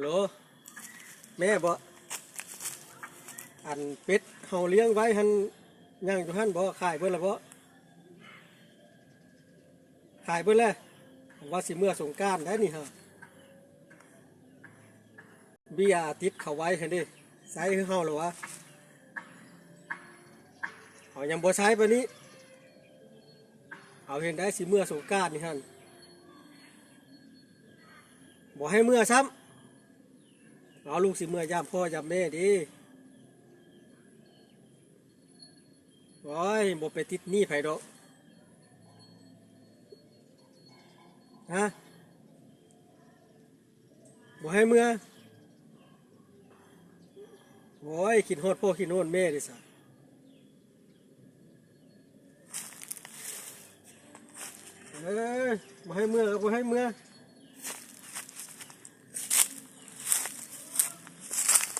โหลแม่บ่อันเป็ดเฮาเลี้ยงไว้หันย่างอยู่หันบ่ขายเบิ่แล้วบ่ขายเบิ่แล้วว่าสิเมื่อสงกรารได้นี่ฮะเบียร์ติดเขาไว้เหั่นดิใส่คือเฮาเหรอวะเอายังบ่ใช้ปานนี้ เอาเห็นได้สิเมื่อสงกรารนี่ฮั่นบ่ให้เมื่อซ้ำ เอาลูกสิเมื่อยามพ่อยามแม่ดิโอ้ยบ่ไปติดหนี้ไผดอกฮะบ่ให้เมื่อโอ้ยคิดฮอดพ่อคิดฮอดแม่ดิสะเอ้ยมาให้เมื่อก็มาให้เมื่อ